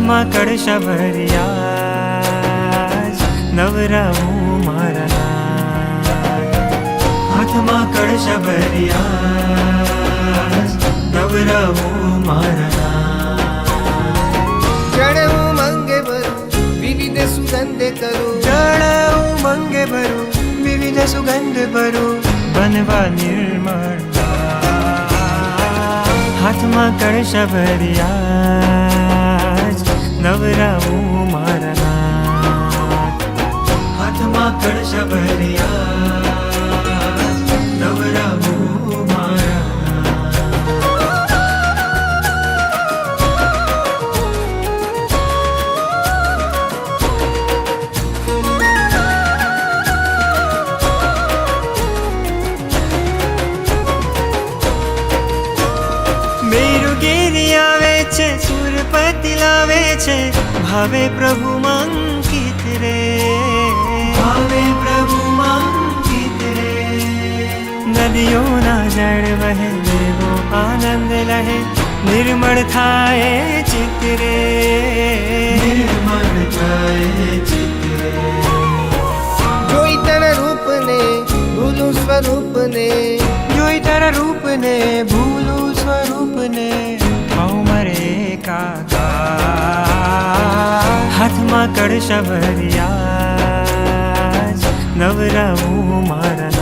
હાથમાં કળશ ભર્યા નવરાવું મારા. હાથમાં કળશ ભર્યા નવરાવું મારા. નાથ. મંગે ભરું વિવિધ સુગંધ કરું. જળ મંગે ભરું વિવિધ સુગંધ ભરું. બનવા નિર્મળ હાથમાં કળશ ભર્યા નવરાવું મારા. હાથમાં કળશ ભર્યા નવરાવું મારા નાથ. મેરુગીરી આવે છે સુરપતિ લાવે છે. ભાવે પ્રભુ મંકિત રે. ભાવે પ્રભુ મંકિત રે. નદીઓના જળ વહે દેવો આનંદ લહે. નિર્મળ થાય ચિત્ત રે. નિર્મળ થાય ચિત્ત રે. જોઈ તન રૂપને ભૂલું સ્વરૂપને. જોઈ તારા રૂપને ભૂલું સ્વરૂપને. થાઉ મરે કાકા હાથમાં કળશ ભર્યા નવરાવું મારા